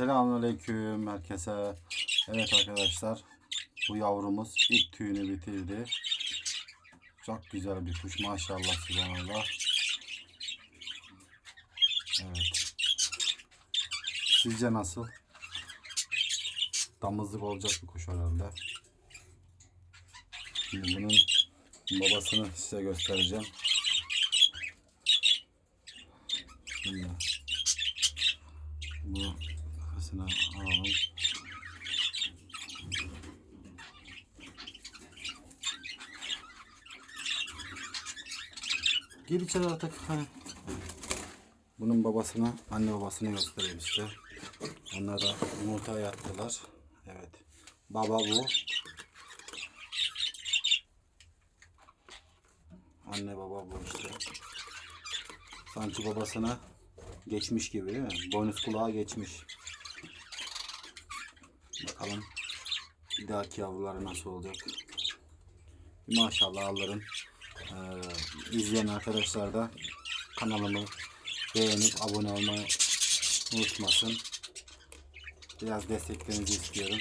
Selamünaleyküm herkese. Evet arkadaşlar. Bu yavrumuz ilk tüyünü bitirdi. Çok güzel bir kuş maşallah subhanallah. Evet. Sizce nasıl? Damızlık olacak bir kuş herhalde. Şimdi bunun babasını size göstereceğim. Şimdi bu kafasını alalım. Gir içeri artık. Hani. Bunun babasını, anne babasını göstereyim size. Onlar da yumurta yattılar. Evet. Baba bu. Anne baba bu işte. Sanki babasına geçmiş gibi değil mi? Boynuz kulağa geçmiş. Bakalım bir dahaki yavruları nasıl olacak. Maşallah Allah'ın izleyen arkadaşlar da kanalımı beğenip abone olmayı unutmasın. Biraz desteklerinizi istiyorum.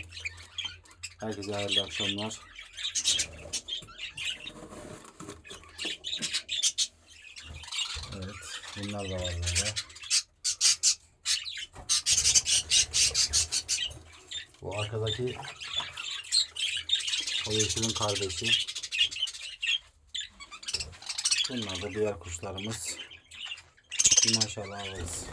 Herkese hayırlı akşamlar. Evet, bunlar da var böyle. Bu arkadaki o yeşilin kardeşi. Bunlar da diğer kuşlarımız. Maşallah alırız.